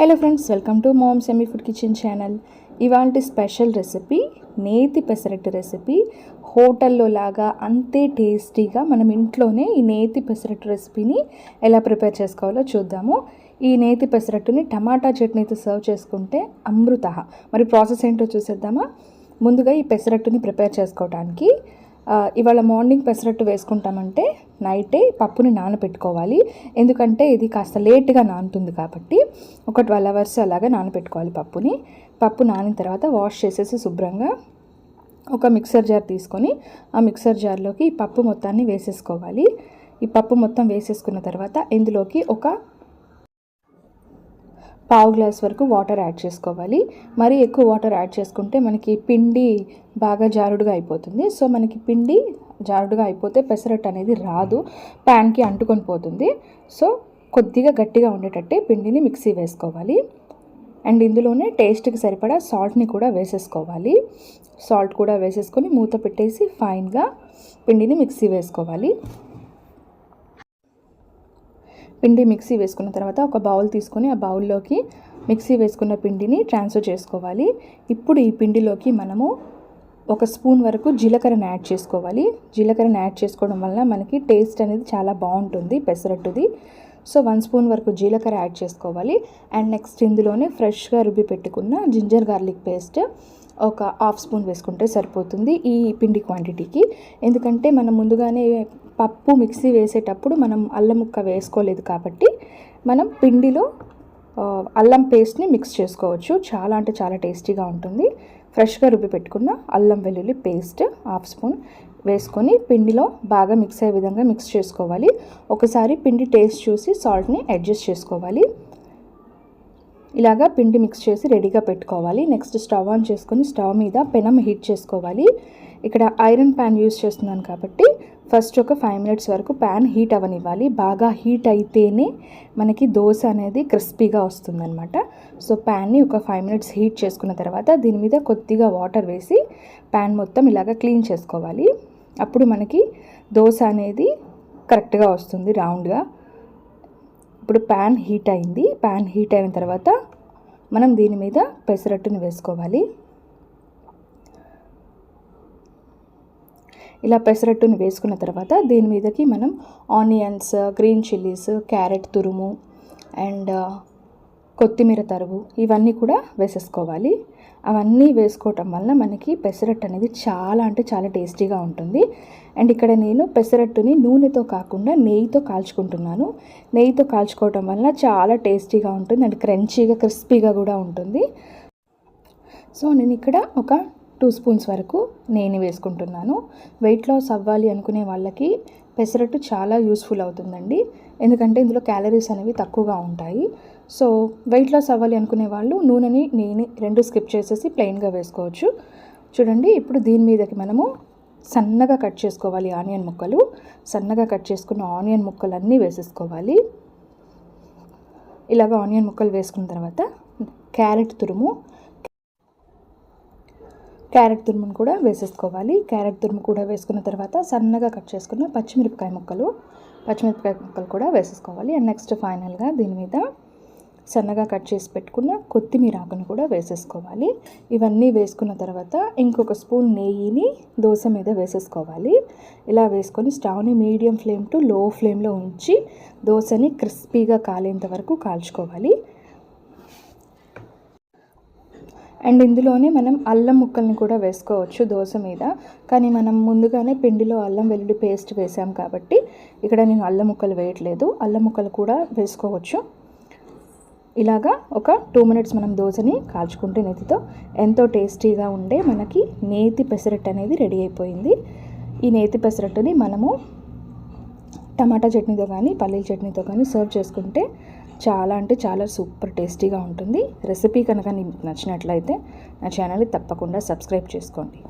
Hello friends welcome to mom semi food kitchen channel. ఇవాళ special recipe నేతి pesarattu recipe. హోటల్లో లాగా అంతే టేస్టీగా మనం ఇంట్లోనే ఈ నేతి పెసరట్టు రెసిపీని ఎలా ప్రిపేర్ చేసుకోవాలో చూద్దాము. ఈ నేతి పెసరట్టుని టమాటా చట్నీతో సర్వ్ చేసుకుంటే అమృత మరి ప్రాసెస్ ఏంటో చూసేద్దామా? ముందుగా ఈ పెసరట్టుని ప్రిపేర్ చేసుకోవడానికి ఇవాళ మార్నింగ్ పెసరట్టు వేసుకుంటామంటే నైటే పప్పుని నానబెట్టుకోవాలి ఎందుకంటే ఇది కాస్త లేట్గా నానుతుంది కాబట్టి ఒక ట్వెల్వ్ అవర్స్ అలాగా నానబెట్టుకోవాలి పప్పుని. పప్పు నానిన తర్వాత వాష్ చేసేసి శుభ్రంగా ఒక మిక్సర్ జార్ తీసుకొని ఆ మిక్సర్ జార్లోకి ఈ పప్పు మొత్తాన్ని వేసేసుకోవాలి. ఈ పప్పు మొత్తం వేసేసుకున్న తర్వాత ఇందులోకి ఒక పావు గ్లాస్ వరకు వాటర్ యాడ్ చేసుకోవాలి. మరీ ఎక్కువ వాటర్ యాడ్ చేసుకుంటే మనకి పిండి బాగా జారుడుగా అయిపోతుంది. సో మనకి పిండి జారుడుగా అయిపోతే పెసరట్టు అనేది రాదు. ప్యాన్కి అంటుకొని పోతుంది. సో కొద్దిగా గట్టిగా ఉండేటట్టే పిండిని మిక్సీ వేసుకోవాలి. అండ్ ఇందులోనే టేస్ట్కి సరిపడా సాల్ట్ని కూడా వేసేసుకోవాలి. సాల్ట్ కూడా వేసేసుకొని మూత పెట్టేసి ఫైన్గా పిండిని మిక్సీ వేసుకోవాలి. పిండి మిక్సీ వేసుకున్న తర్వాత ఒక బౌల్ తీసుకొని ఆ బౌల్లోకి మిక్సీ వేసుకున్న పిండిని ట్రాన్స్ఫర్ చేసుకోవాలి. ఇప్పుడు ఈ పిండిలోకి మనము ఒక స్పూన్ వరకు జీలకర్రను యాడ్ చేసుకోవాలి. జీలకర్రని యాడ్ చేసుకోవడం వల్ల మనకి టేస్ట్ అనేది చాలా బాగుంటుంది పెసరట్టుది. సో వన్ స్పూన్ వరకు జీలకర్ర యాడ్ చేసుకోవాలి. అండ్ నెక్స్ట్ ఇందులోనే ఫ్రెష్గా రుబ్బి పెట్టుకున్న జింజర్ గార్లిక్ పేస్ట్ ఒక హాఫ్ స్పూన్ వేసుకుంటే సరిపోతుంది ఈ పిండి క్వాంటిటీకి. ఎందుకంటే మనం ముందుగానే పప్పు మిక్సీ వేసేటప్పుడు మనం అల్లం ముక్క వేసుకోలేదు కాబట్టి మనం పిండిలో అల్లం పేస్ట్ని మిక్స్ చేసుకోవచ్చు. చాలా అంటే చాలా టేస్టీగా ఉంటుంది. ఫ్రెష్గా రుబ్బి పెట్టుకున్న అల్లం వెల్లుల్లి పేస్ట్ హాఫ్ స్పూన్ వేసుకొని పిండిలో బాగా మిక్స్ అయ్యే విధంగా మిక్స్ చేసుకోవాలి. ఒకసారి పిండి టేస్ట్ చూసి సాల్ట్ని అడ్జస్ట్ చేసుకోవాలి. ఇలాగా పిండి మిక్స్ చేసి రెడీగా పెట్టుకోవాలి. నెక్స్ట్ స్టవ్ ఆన్ చేసుకొని స్టవ్ మీద పెనం హీట్ చేసుకోవాలి. ఇక్కడ ఐరన్ ప్యాన్ యూస్ చేస్తున్నాను కాబట్టి ఫస్ట్ ఒక ఫైవ్ మినిట్స్ వరకు ప్యాన్ హీట్ అవనివ్వాలి. బాగా హీట్ అయితేనే మనకి దోశ అనేది క్రిస్పీగా వస్తుందన్నమాట. సో ప్యాన్ని ఒక ఫైవ్ మినిట్స్ హీట్ చేసుకున్న తర్వాత దీని మీద కొద్దిగా వాటర్ వేసి ప్యాన్ మొత్తం ఇలాగ క్లీన్ చేసుకోవాలి. అప్పుడు మనకి దోశ అనేది కరెక్ట్గా వస్తుంది రౌండ్గా ఇప్పుడు ప్యాన్ హీట్ అయింది. ప్యాన్ హీట్ అయిన తర్వాత మనం దీని మీద పెసరట్టుని వేసుకోవాలి. ఇలా పెసరట్టుని వేసుకున్న తర్వాత దీని మీదకి మనం ఆనియన్స్ గ్రీన్ చిల్లీస్ క్యారెట్ తురుము అండ్ కొత్తిమీర తరుగు ఇవన్నీ కూడా వేసేసుకోవాలి. అవన్నీ వేసుకోవటం వల్ల మనకి పెసరట్టు అనేది చాలా అంటే చాలా టేస్టీగా ఉంటుంది. అండ్ ఇక్కడ నేను పెసరట్టుని నూనెతో కాకుండా నెయ్యితో కాల్చుకుంటున్నాను. నెయ్యితో కాల్చుకోవటం వల్ల చాలా టేస్టీగా ఉంటుంది అండ్ క్రంచీగా క్రిస్పీగా కూడా ఉంటుంది. సో నేను ఇక్కడ ఒక టూ స్పూన్స్ వరకు నెయ్యిని వేసుకుంటున్నాను. వెయిట్ లాస్ అవ్వాలి అనుకునే వాళ్ళకి పెసరట్టు చాలా యూస్ఫుల్ అవుతుందండి. ఎందుకంటే ఇందులో క్యాలరీస్ అనేవి తక్కువగా ఉంటాయి. సో వెయిట్ లాస్ అవ్వాలి అనుకునే వాళ్ళు నూనెని నెయ్యిని రెండు స్కిప్ చేసేసి ప్లెయిన్గా వేసుకోవచ్చు. చూడండి ఇప్పుడు దీని మీదకి మనము సన్నగా కట్ చేసుకోవాలి ఆనియన్ ముక్కలు. సన్నగా కట్ చేసుకున్న ఆనియన్ ముక్కలన్నీ వేసేసుకోవాలి. ఇలాగ ఆనియన్ ముక్కలు వేసుకున్న తర్వాత క్యారెట్ తురుము క్యారెట్ తురుమును కూడా వేసేసుకోవాలి. క్యారెట్ తురుము కూడా వేసుకున్న తర్వాత సన్నగా కట్ చేసుకున్న పచ్చిమిరపకాయ ముక్కలు పచ్చిమిరపకాయ ముక్కలు కూడా వేసేసుకోవాలి. అండ్ నెక్స్ట్ ఫైనల్గా దీని మీద సన్నగా కట్ చేసి పెట్టుకున్న కొత్తిమీర ఆకును కూడా వేసేసుకోవాలి. ఇవన్నీ వేసుకున్న తర్వాత ఇంకొక స్పూన్ నెయ్యిని దోశ మీద వేసేసుకోవాలి. ఇలా వేసుకొని స్టవ్ని మీడియం ఫ్లేమ్ టు లో ఫ్లేమ్లో ఉంచి దోశని క్రిస్పీగా కాలేంత వరకు కాల్చుకోవాలి. అండ్ ఇందులోనే మనం అల్లం ముక్కల్ని కూడా వేసుకోవచ్చు దోశ మీద. కానీ మనం ముందుగానే పిండిలో అల్లం వెల్లుల్లి పేస్ట్ వేసాం కాబట్టి ఇక్కడ నేను అల్లం ముక్కలు వేయట్లేదు. అల్లం ముక్కలు కూడా వేసుకోవచ్చు. ఇలాగా ఒక టూ మినిట్స్ మనం దోశని కాల్చుకుంటే నేతితో ఎంతో టేస్టీగా ఉండే మనకి నేతి పెసరట్టు అనేది రెడీ అయిపోయింది. ఈ నేతి పెసరట్టుని మనము టమాటా చట్నీతో కానీ పల్లీల చట్నీతో కానీ సర్వ్ చేసుకుంటే చాలా అంటే చాలా సూపర్ టేస్టీగా ఉంటుంది. రెసిపీ కనుక మీకు నచ్చినట్లయితే నా ఛానల్ని తప్పకుండా సబ్స్క్రైబ్ చేసుకోండి.